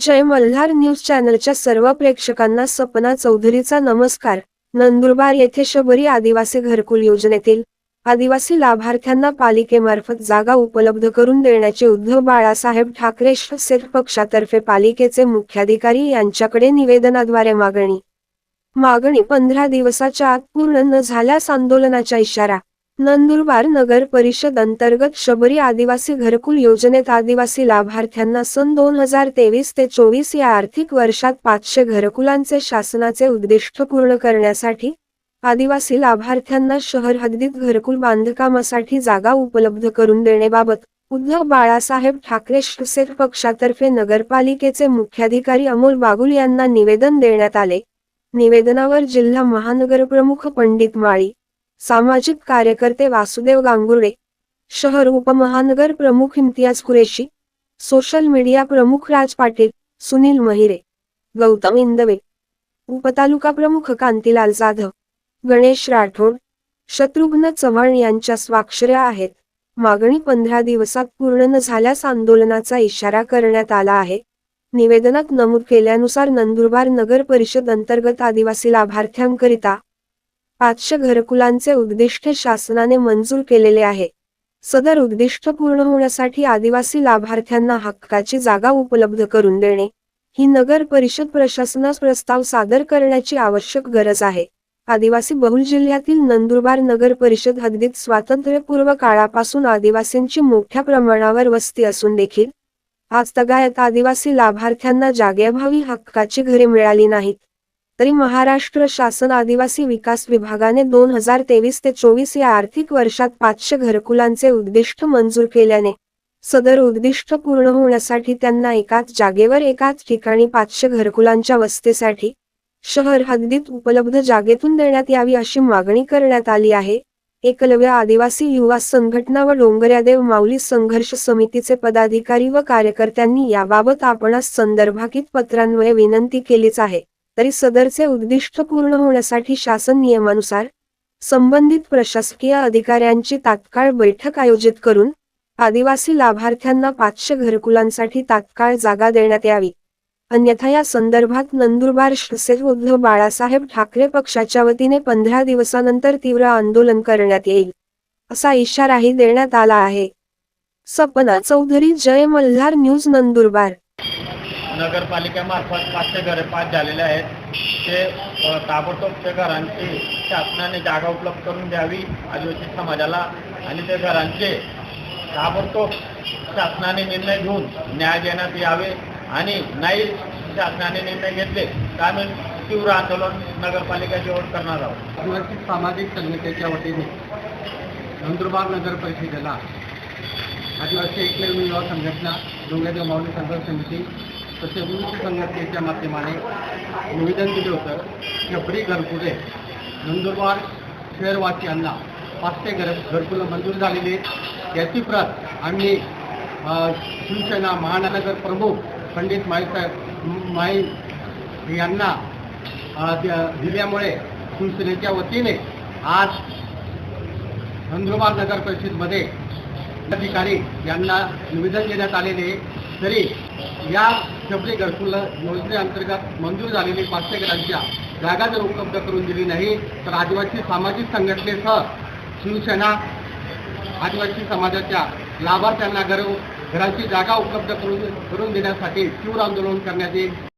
जय Malhar news चॅनलच्या सर्व प्रेक्षकांना सपना चौधरीचा नमस्कार. नंदुरबार येथे शबरी आदिवासी घरकुल योजनेतील आदिवासी लाभार्थ्यांना पालिकेमार्फत जागा उपलब्ध करून देण्याचे उद्धव बाळासाहेब ठाकरे शेत पक्षातर्फे पालिकेचे मुख्याधिकारी यांच्याकडे निवेदनाद्वारे मागणी. मागणी पंधरा दिवसाच्या आत पूर्ण न झाल्यास आंदोलनाचा इशारा नंदुरबार नगर परिषद अंतर्गत शबरी आदिवासी घरकुल योजनेत आदिवासी लाभार्थ्यांना सन दोन हजार तेवीस ते चोवीस या आर्थिक वर्षात पाचशे घरकुलांचे शासनाचे उद्दिष्ट पूर्ण करण्यासाठी आदिवासी लाभार्थ्यांना शहर हद्दीत घरकुल बांधकामासाठी जागा उपलब्ध करून देण्याबाबत उद्धव बाळासाहेब ठाकरे शिवसेना पक्षातर्फे नगरपालिकेचे मुख्याधिकारी अमोल बागुल यांना निवेदन देण्यात आले. निवेदनावर जिल्हा महानगरप्रमुख पंडित माळी सामाजिक कार्यकर्ते वासुदेव गांगुर्डे शहर उपमहानगर प्रमुख इम्तियाज कुरेशी सोशल मीडिया प्रमुख राज पाटील सुनील महिरे गौतम इंदवे उपतालुका प्रमुख कांतीलाल जाधव गणेश राठोड शत्रुघ्न चव्हाण यांच्या स्वाक्षऱ्या आहेत. मागणी पंधरा दिवसात पूर्ण न झाल्यास आंदोलनाचा इशारा करण्यात आला आहे. निवेदनात नमूद केल्यानुसार नंदुरबार नगर परिषद अंतर्गत आदिवासी लाभार्थ्यांकरिता पाचशे घरकुलांचे उद्दिष्ट शासनाने मंजूर केलेले आहे. सदर उद्दिष्ट पूर्ण होण्यासाठी आदिवासी लाभार्थ्यांना हक्काची जागा उपलब्ध करून देणे ही नगर परिषद प्रशासनास प्रस्ताव सादर करण्याची आवश्यक गरज आहे. आदिवासी बहुल जिल्ह्यातील नंदुरबार नगर परिषद हद्दीत स्वातंत्र्यपूर्व काळापासून आदिवासींची मोठ्या प्रमाणावर वस्ती असून देखील आज तगायत आदिवासी लाभार्थ्यांना जागेभावी हक्काची घरे मिळाली नाहीत. तरी महाराष्ट्र शासन आदिवासी विकास विभागाने दोन हजार तेवीस ते चोवीस या आर्थिक वर्षात पाचशे घरकुलांचे उद्दिष्ट मंजूर केल्याने सदर उद्दिष्ट पूर्ण होण्यासाठी त्यांना एकाच जागेवर एकाच ठिकाणी पाचशे घरकुलांच्या वस्तीसाठी शहर हद्दीत उपलब्ध जागेतून देण्यात यावी अशी मागणी करण्यात आली आहे. एकलव्य आदिवासी युवा संघटना व डोंगऱ्यादेव माऊली संघर्ष समितीचे पदाधिकारी व कार्यकर्त्यांनी याबाबत आपणास संदर्भाकित पत्रांमुळे विनंती केलीच आहे. तरी सदरचे उद्दिष्ट पूर्ण होण्यासाठी शासन नियमानुसार संबंधित प्रशासकीय अधिकाऱ्यांची तात्काळ बैठक आयोजित करून आदिवासी लाभार्थ्यांना पाचशे घरकुलांसाठी तात्काळ जागा देण्यात यावी. अन्यथा या संदर्भात नंदुरबार शिवसेना उद्धव बाळासाहेब ठाकरे पक्षाच्या वतीने पंधरा दिवसानंतर तीव्र आंदोलन करण्यात येईल असा इशाराही देण्यात आला आहे. सपना चौधरी जय मल्हार न्यूज नंदुरबार. नगरपालिकेमार्फत पाचशे घरे पाच झालेले आहेत. ते ताबडतोब त्या घरांची शासनाने जागा उपलब्ध करून द्यावी आदिवासी समाजाला. आणि त्या घरांचे ताबडतोब शासनाने निर्णय घेऊन न्याय देण्यात यावे आणि नाही शासनाने निर्णय घेतले तर आम्ही तीव्र आंदोलन नगरपालिकेजवळ करणार आहोत. आदिवासी सामाजिक संघटनेच्या वतीने नंदुरबार नगर परिषदेला आदिवासी एकमेव युवा संघटना डोंगरदेव माऊली संघर्ष समिती तसेच उंच संघटनेच्या माध्यमाने निवेदन दिले होतं शबरी घरकुले नंदुरबार शहरवासियांना पाचशे घर घरकुलं मंजूर झालेली आहेत याची प्रत आम्ही शिवसेना महानगर प्रमुख पंडित माईसाहेब माई यांना दिल्यामुळे शिवसेनेच्या वतीने आज नंदुरबार नगर परिषदमध्ये अधिकारी यांना निवेदन देण्यात आलेले आहे. तरी या शबरी घरकुल योजनेअंतर्गत मंजूर झालेली पाचशे घरांच्या जागा जर उपलब्ध करून दिली नाही तर आदिवासी सामाजिक संघटनेसह शिवसेना आदिवासी समाजाच्या लाभार्थ्यांना घर घरांची जागा उपलब्ध करून करून देण्यासाठी तीव्र आंदोलन करण्यात येईल.